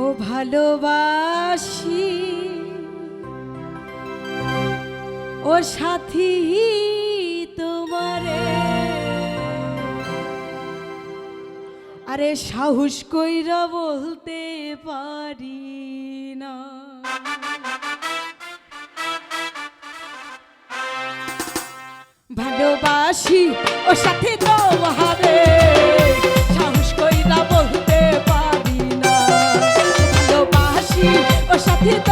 ও ভালোবাসি। ও সাথী তোমারে। আরে সাহস কইরা বলতে পারি না। ভালোবাসি ও সাথে তো Hit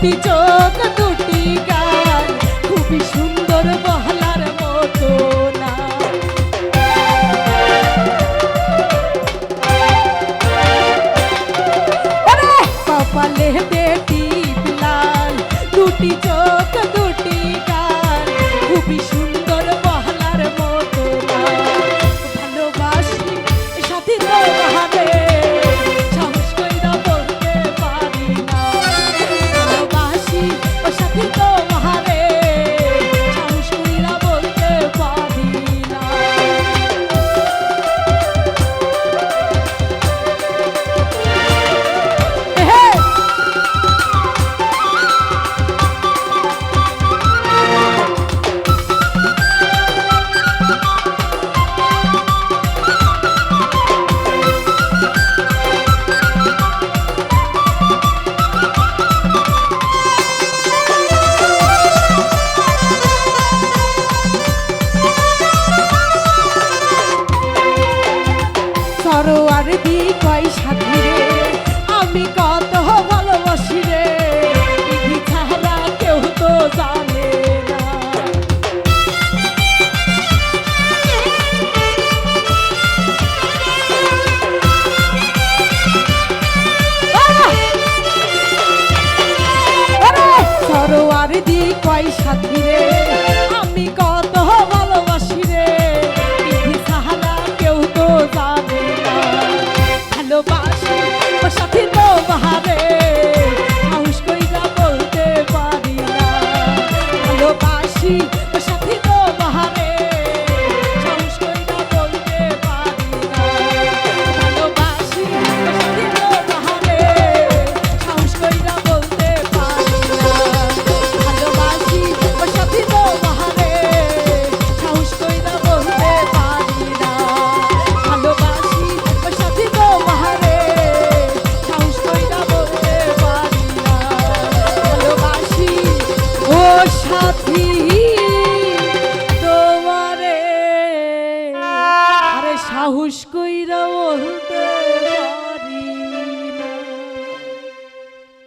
দুটি চোখ দুটি গান খুবই সুন্দর বহলার মতো না কপালে বেটি লাল দুটি সরোয়ার দি কয় সাথী রে? আমি কত ভালোবাসি রে? বিধি ছাড়া কেউ তো জানে না। সরোয়ার দি কয় সাথী রে? সাহস কইরা